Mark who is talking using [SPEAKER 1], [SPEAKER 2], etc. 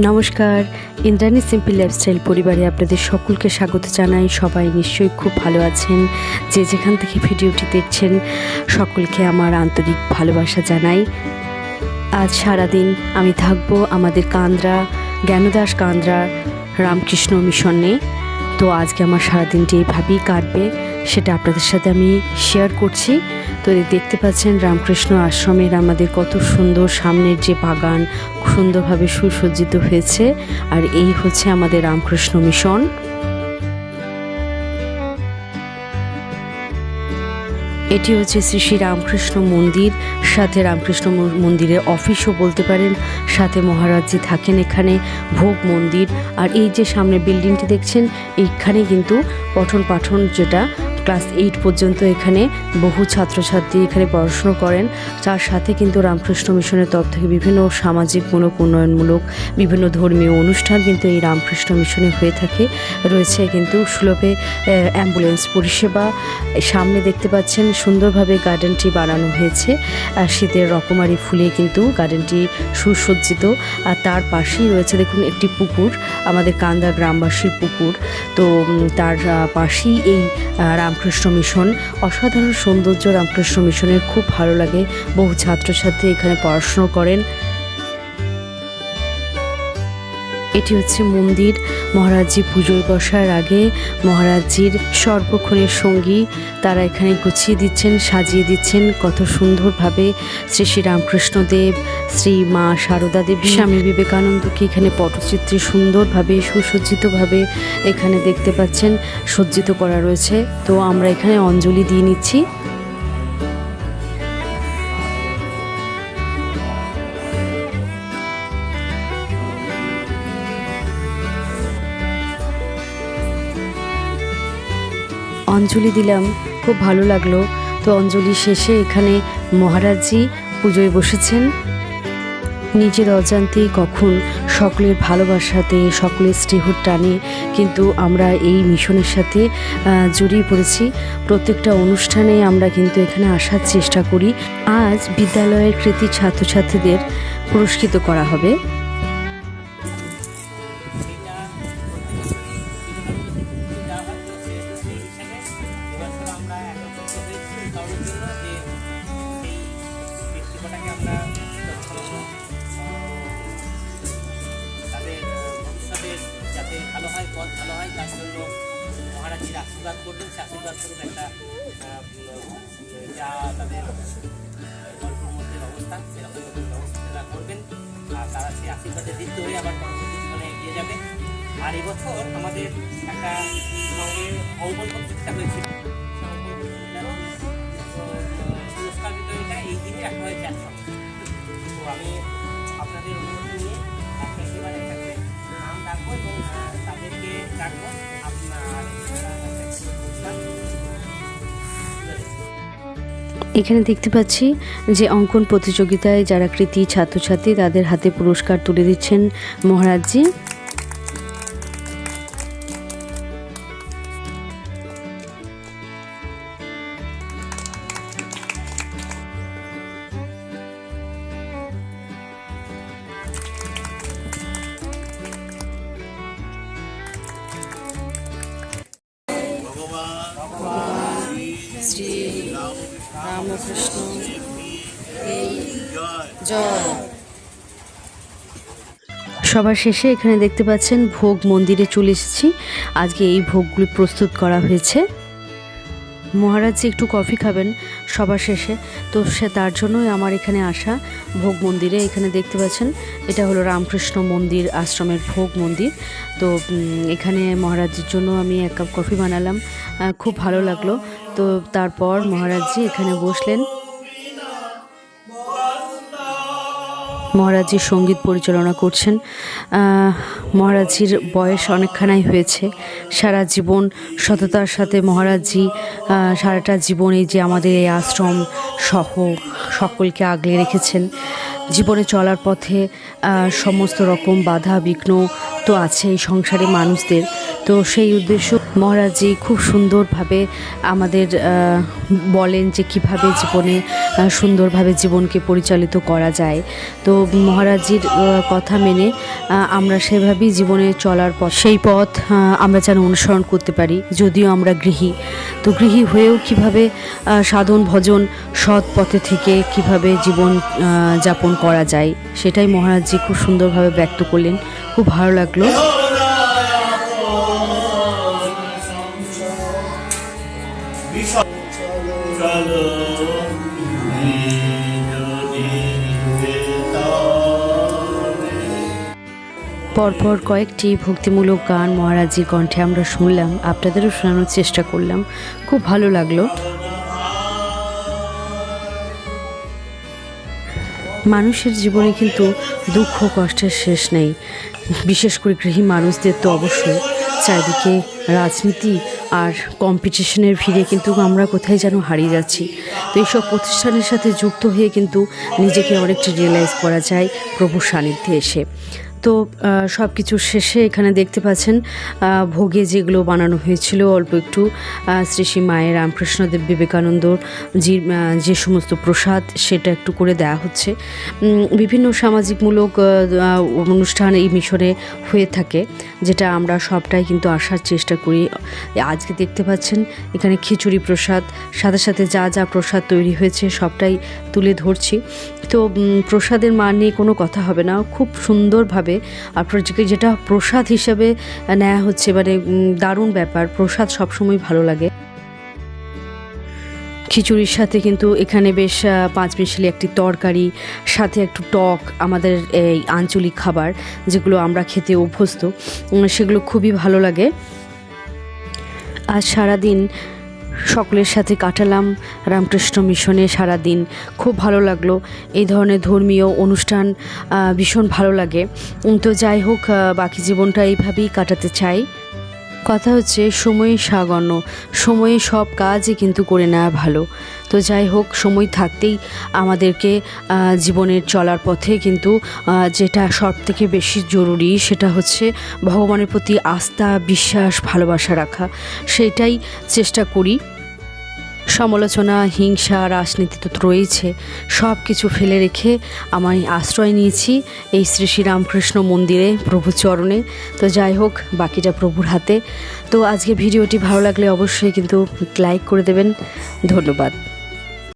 [SPEAKER 1] নমস্কার, Indrani simple lifestyle পরিবারে আপনাদের সকলকে স্বাগত জানাই। সবাই নিশ্চয়ই খুব ভালো আছেন। যে যেখান থেকে ভিডিওটি দেখছেন, সকলকে আমার আন্তরিক ভালোবাসা জানাই। আজ সারাদিন আমি থাকব আমাদের কান্দ্রা, জ্ঞানদাস কান্দ্রা, রামকৃষ্ণ মিশনে। তো আজকে আমার সারাদিনটি এইভাবেই কাটবে, সেটা আপনাদের সাথে আমি শেয়ার করছি। তো দেখতে পাচ্ছেন রামকৃষ্ণ আশ্রমের আমাদের কত সুন্দর সামনের যে বাগান, সুন্দরভাবে সুসজ্জিত হয়েছে। আর এই হচ্ছে আমাদের রামকৃষ্ণ মিশন এটি হচ্ছে শ্রী শ্রী রামকৃষ্ণ মন্দির। সাথে রামকৃষ্ণ মন্দিরের অফিসও বলতে পারেন। সাথে মহারাজজি থাকেন এখানে, ভোগ মন্দির। আর এই যে সামনে বিল্ডিংটি দেখছেন, এইখানে কিন্তু পঠন পাঠন যেটা ক্লাস এইট পর্যন্ত এখানে বহু ছাত্রছাত্রী এখানে পড়াশুনো করেন। তার সাথে কিন্তু রামকৃষ্ণ মিশনের তরফ থেকে বিভিন্ন সামাজিক সামাজিকমূলক উন্নয়নমূলক বিভিন্ন ধর্মীয় অনুষ্ঠান কিন্তু এই রামকৃষ্ণ মিশনে হয়ে থাকে। রয়েছে কিন্তু সুলভে অ্যাম্বুলেন্স পরিষেবা। সামনে দেখতে পাচ্ছেন সুন্দরভাবে গার্ডেনটি বানানো হয়েছে। আর শীতের রকমারি ফুলে কিন্তু গার্ডেনটি সুসজ্জিত। আর তার পাশেই রয়েছে দেখুন একটি পুকুর আমাদের কান্দা গ্রামবাসীর পুকুর। তো তার পাশেই এই আহ, রামকৃষ্ণ মিশন অসাধারণ সৌন্দর্য রামকৃষ্ণ মিশনের খুব ভালো লাগে। বহু ছাত্রছাত্রী এখানে পড়াশুনো করেন। এটি হচ্ছে মন্দির। মহারাজজি পুজোয় বসার আগে মহারাজজির সর্বক্ষণের সঙ্গী তারা এখানে গুছিয়ে দিচ্ছেন, সাজিয়ে দিচ্ছেন। কত সুন্দরভাবে শ্রী শ্রী রামকৃষ্ণ দেব শ্রী মা সারদা দেবী, স্বামী বিবেকানন্দকে এখানে পটচিত্রে সুন্দরভাবে, সুসজ্জিতভাবে এখানে দেখতে পাচ্ছেন। সজ্জিত করা রয়েছে। তো আমরা এখানে অঞ্জলি দিয়ে নিচ্ছি। অঞ্জলি দিলাম। খুব ভালো লাগল। তো অঞ্জলি শেষে এখানে মহারাজজি পুজোয় বসেছেন। নিজের অজান্তে কখন সকলের ভালোবাসাতে, সকলের স্নেহর টানে কিন্তু আমরা এই মিশনের সাথে জড়িয়ে পড়েছি। প্রত্যেকটা অনুষ্ঠানে আমরা কিন্তু এখানে আসার চেষ্টা করি। আজ বিদ্যালয়ের কৃতি ছাত্রছাত্রীদের পুরস্কৃত করা হবে।
[SPEAKER 2] মহারাজির আশীর্বাদ করবেন, সে আশীর্বাদ করুন একটা যা তাদের গল্পের মধ্যে অবস্থা সেরকম ব্যবস্থা করবেন। আর তারা সেই আশীর্বাদে দীপ্ত হয়ে আবার পরবর্তী জীবনে এগিয়ে যাবে। আর এবছর আমাদের একটা সঙ্গে অঙ্কন প্রতিযোগিতা হয়েছিল
[SPEAKER 1] এখানে দেখতে পাচ্ছি যে অঙ্কন প্রতিযোগিতায় যারা কৃতি ছাত্রছাত্রী, তাদের হাতে পুরস্কার তুলে দিচ্ছেন মহারাজজি। শ্রী রামকৃষ্ণ। জয়। সবার শেষে এখানে দেখতে পাচ্ছেন ভোগ মন্দিরে চলে এসেছি। আজকে এই ভোগগুলি প্রস্তুত করা হয়েছে। মহারাজ যে একটু কফি খাবেন সবার শেষে, তো সে তার জন্যই আমার এখানে আসা ভোগ মন্দিরে। এখানে দেখতে পাচ্ছেন, এটা হলো রামকৃষ্ণ মন্দির আশ্রমের ভোগ মন্দির। তো এখানে মহারাজের জন্য আমি এক কাপ কফি বানালাম। খুব ভালো লাগল। তো তারপর মহারাজজি এখানে বসলেন। মহারাজজি সংগীত পরিচালনা করছেন। মহারাজজির বয়স অনেকখানাই হয়েছে। সারা জীবন সততার সাথে মহারাজজি সারাটা জীবন যে আমাদের এই আশ্রম সহ সকলকে আগলে রেখেছেন। জীবনে চলার পথে সমস্ত রকম বাধা বিঘ্ন তো আছে এই সংসারে মানুষদের। তো সেই উদ্দেশ্য মহারাজজি খুব সুন্দরভাবে আমাদের বলেন যে কীভাবে জীবনে সুন্দরভাবে জীবনকে পরিচালিত করা যায়। তো মহারাজজির কথা মেনে আমরা সেভাবেই জীবনে চলার পথ, সেই পথ আমরা যেন অনুসরণ করতে পারি, যদিও আমরা গৃহী। তো গৃহী হয়েও কীভাবে সাধন ভজন সৎ পথে থেকে কীভাবে জীবন যাপন করা যায়, সেটাই মহারাজজি খুব সুন্দরভাবে ব্যক্ত করলেন। খুব ভালো লাগল। পরপর কয়েকটি ভক্তিমূলক গান মহারাজজির কণ্ঠে আমরা শুনলাম, আপনাদেরও শোনানোর চেষ্টা করলাম। খুব ভালো লাগল। মানুষের জীবনে কিন্তু দুঃখ, কষ্টের শেষ নেই। বিশেষ করে গৃহী মানুষদের তো অবশ্যই। চারিদিকে রাজনীতি আর কম্পিটিশনের ভিড়ে কিন্তু আমরা কোথায় যেন হারিয়ে যাচ্ছি। তো এইসব প্রতিষ্ঠানের সাথে যুক্ত হয়ে কিন্তু নিজেকে অনেকটা রিয়েলাইজ করা যায় প্রভুর সান্নিধ্যে এসে। তো সব কিছু শেষে এখানে দেখতে পাচ্ছেন ভোগে যেগুলো বানানো হয়েছিল, অল্প একটু শ্রী শ্রী মায়ের রামকৃষ্ণদেব বিবেকানন্দ জি যে সমস্ত প্রসাদ সেটা একটু করে দেওয়া হচ্ছে। বিভিন্ন সামাজিকমূলক অনুষ্ঠান এই মিশরে হয়ে থাকে, যেটা আমরা সবটাই কিন্তু আসার চেষ্টা করি। আজকে দেখতে পাচ্ছেন, এখানে খিচুড়ি প্রসাদ, সাথে সাথে যা যা প্রসাদ তৈরি হয়েছে সবটাই তুলে ধরছি। তো প্রসাদের মান নিয়ে কোনো কথা হবে না, খুব সুন্দরভাবে আর প্রজ- যেটা প্রসাদ হিসেবে নেওয়া হচ্ছে মানে দারুণ ব্যাপার। প্রসাদ সবসময় ভালো লাগে। খিচুড়ির সাথে কিন্তু এখানে বেশ পাঁচ মিশালি একটি তরকারি, সাথে একটু টক, আমাদের, এই আঞ্চলিক খাবার, যেগুলো আমরা খেতে অভ্যস্ত সেগুলো খুবই ভালো লাগে। আজ সারাদিন সকলের সাথে কাটালাম রামকৃষ্ণ মিশনে সারা দিন খুব ভালো লাগল। এই ধরনের ধর্মীয় অনুষ্ঠান ভীষণ ভালো লাগে। তো যাই হোক বাকি জীবনটা এইভাবেই কাটাতে চাই। কথা হচ্ছে সময় সাগণ্য সময়ে সব কাজই কিন্তু করে নেওয়া ভালো। তো যাই হোক, সময় থাকতেই আমাদেরকে জীবনের চলার পথে কিন্তু যেটা সব থেকে বেশি জরুরি সেটা হচ্ছে ভগবানের প্রতি আস্থা, বিশ্বাস, ভালোবাসা রাখা। সেটাই চেষ্টা করি। সমালোচনা, হিংসা, রাজনীতি তো রয়েছে। সব কিছু ফেলে রেখে আমি আশ্রয় নিয়েছি এই শ্রী শ্রীরামকৃষ্ণ মন্দিরে প্রভু চরণে। তো যাই হোক, বাকিটা প্রভুর হাতে। তো আজকে ভিডিওটি ভালো লাগলে অবশ্যই কিন্তু লাইক করে দেবেন। ধন্যবাদ।